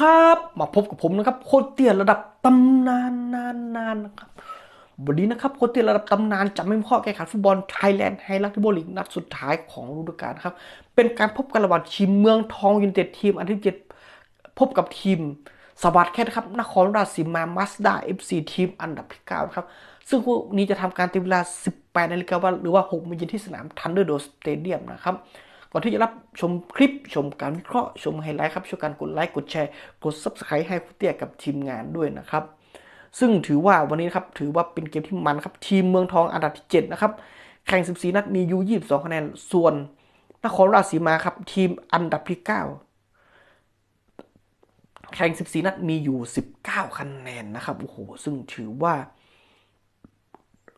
ครับมาพบกับผมนะครับ โคตรเตี้ยระดับตำนานนานนานนะครับ วันนี้นะครับโคตรเตี้ยระดับตำนานจะไม่มีข้อแก้ไขฟุตบอลไทยแลนด์ไฮลักที่บลลีกนัดสุดท้ายของฤดูกาลครับ เป็นการพบกันระหว่างทีมเมืองทองยูนเต็ดทีมอันที่เจ็ดพบกับทีมสวัสดิ์แค่นะครับนครราชสีมามาสด้าเอฟซีทีมอันดับที่เก้านะครับ ซึ่งคู่นี้จะทำการเต็มเวลา 18นาฬิกาวันหรือว่า6โมงเย็นที่สนามทันเดอร์โดสเตเดียมนะครับ ก่อนที่จะรับชมคลิปชมการวิเคราะห์ชมไฮไลท์ครับช่วยกันกดไลค์กดแชร์กด Subscribe ให้คุณเตี้ยกับทีมงานด้วยนะครับ ซึ่งถือว่าวันนี้นะครับถือว่าเป็นเกมที่มันครับทีมเมืองทองอันดับที่ 7 นะครับ แข่ง 14 นัดมีอยู่22คะแนนส่วน นครราชสีมาครับทีมอันดับที่ 9 แข่ง 14 นัดมีอยู่ 19คะแนนนะครับโอ้โหซึ่งถือว่า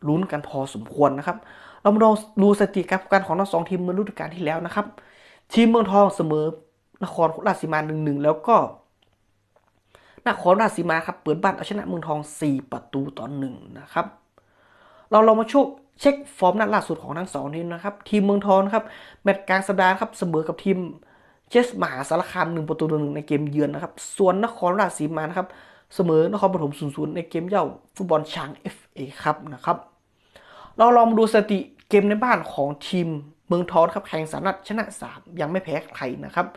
ลุ้นกันพอสมควรนะครับ เรามาลองดูสถิติการพบกันของทั้งสองทีมเมื่อฤดูกาลที่แล้วนะครับ ทีมเมืองทองเสมอนครราชสีมาหนึ่งหนึ่งแล้วก็ นครราชสีมาครับเปิดบ้านเอาชนะเมืองทอง 4 ประตูต่อหนึ่งนะครับ เราลองมาชคเช็คฟอร์มนัดล่าสุดของทั้งสองทีมนะครับ ทีมเมืองทองครับแมตช์กลางสัปดาห์ครับเสมอกับทีมเชสมหาสารคามหนึ่งประตูต่อหนึ่งในเกมเยือนนะครับ ส่วนนครราชสีมานะครับเสมอนครปฐมศูนย์ศูนย์ในเกมเย่าฟุตบอลช้าง FA ครับนะครับ เราลองมาดูสติเกมในบ้านของทีมเมืองทองครับแข่งสามนัดชนะ 3 ยังไม่แพ้ใครนะครับ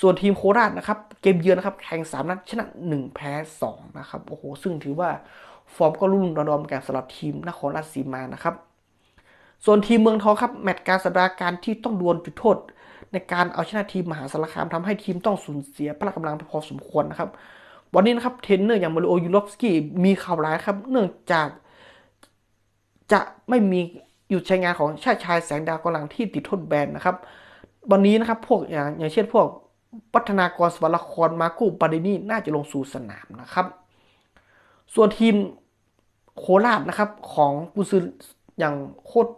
ส่วนทีมโคราชนะครับเกมเยือนนะครับแข่ง3นัดชนะ 1 แพ้ 2 นะครับโอ้โหซึ่งถือว่าฟอร์มก็รุ่งระดมกันสำหรับทีมนครราชสีมานะครับ ส่วนทีมเมืองทองครับแมตช์การสัปดาห์การที่ต้องดวลจุดโทษ ในการเอาชนะทีมมหาสารคามทำให้ทีมต้องสูญเสียพละกำลังไปพอสมควรนะครับ วันนี้นะครับเทรนเนอร์อย่างมาริโอยูโรฟสกี้มีข่าวร้ายครับเนื่องจาก จะไม่มีอยู่ใช้งานของชาติชายแสงดาวกำลังที่ติดทษแบนนะครับ วันนี้นะครับพวกอย่างอย่างเช่นพวกวัฒนากรสวรรครมากูปาเดนี่น่าจะลงสู่สนามนะครับ ส่วนทีมโคราชนะครับของกุซืออย่างโคตร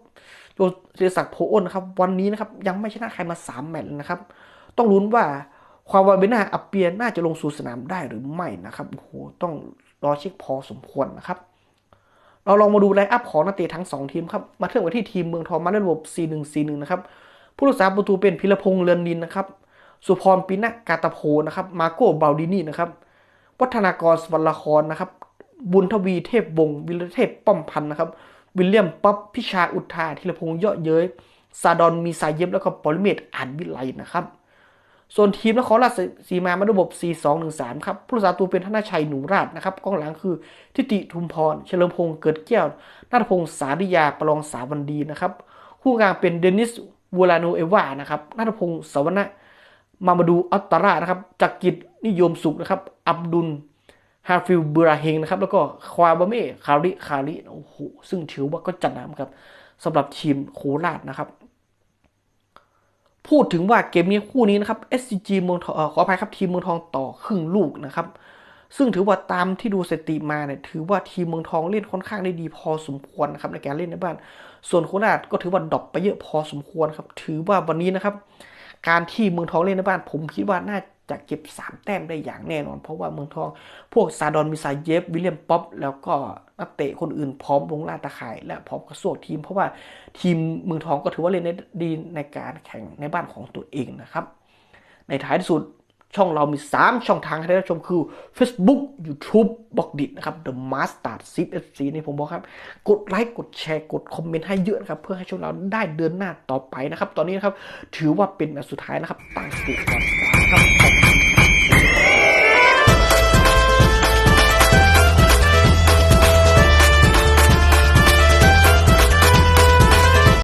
โยเรศักโพอ้นนะครับ วันนี้นะครับยังไม่ชนะใครมา 3 แมตช์นะครับ ต้องลุ้นว่าความวาเบน่าอัปเปียน่าจะลงสู่สนามได้หรือไม่นะครับโอ้โหต้องรอเช็คพอสมควรนะครับ เราลองมาดูไลน์อัพของนักเตะทั้ง 2 ทีมครับ มาเทียบกันที่ทีมเมืองทองมาในระบบ 4-1-4-1 นะครับ ผู้รักษาประตูเป็นพิรพงษ์เรือนนินนะครับ สุพรปินะกาตาโพนะครับ มาโก้บาลดินี่นะครับ วัฒนากรสวรรครนะครับ บุญทวีเทพวงศ์วิรเทพป้อมพันธ์นะครับ วิลเลียมป๊อปพิชาอุทาธีรพงษ์เยาะเย้ยซาดอนมีสายเย็บแล้วก็ปรเมศอ่านวิไลนะครับ ส่วนทีมนครราชสีมามาระบบ 4-2-1-3 ครับ ผู้รักษาตัวเป็นธนชัยหนูราชนะครับกองหลังคือทิติทุมพร เฉลิมพงศ์เกิดแก้วนาฏพงศ์สาริยาประลองสาวันดีนะครับ คู่กลางเป็นเดนิสวูลาโนเอวานะครับนาฏพงศ์สวรรณะมามาดูอัตตารานะครับจักรกิจนิยมสุขนะครับอับดุลฮาฟิลบูราเฮงนะครับแล้วก็ควาบาเม่คาริคาริโอ้โหซึ่งถือว่าก็จัดหนำครับสำหรับทีมโคราชนะครับ พูดถึงว่าเกมนี้คู่นี้นะครับ SCG เมืองทองขออภัยครับทีมเมืองทองต่อครึ่งลูกนะครับ ซึ่งถือว่าตามที่ดูสถิติมาเนี่ยถือว่าทีมเมืองทองเล่นค่อนข้างได้ดีพอสมควรนะครับในการเล่นในบ้าน ส่วนโคราชก็ถือว่าดรอปไปเยอะพอสมควรครับ ถือว่าวันนี้นะครับ การที่เมืองทองเล่นในบ้าน ผมคิดว่าน่า จะเก็บ 3 แต้มได้อย่างแน่นอน เพราะว่าเมืองทอง พวกซาดอนมิซาเยฟ วิลเลียมป๊อป แล้วก็นักเตะคนอื่นพร้อมลงล่าตะข่าย และพร้อมกระสวกทีม เพราะว่าทีมเมืองทองก็ถือว่าเล่นได้ดีในการแข่งในบ้านของตัวเองนะครับ ในท้ายที่สุดช่องเรามี 3 ช่องทางให้ได้รับชมคือ Facebook YouTube บอกดินะครับ The Master s i p FC นี่ผมบอกครับ กดไลค์กดแชร์กดคอมเมนต์ให้เยอะนะครับ เพื่อให้ช่องเราได้เดินหน้าต่อไปนะครับ ตอนนี้นะครับ ถือว่าเป็นแบบสุดท้ายนะครับตั้งสติก่อน trong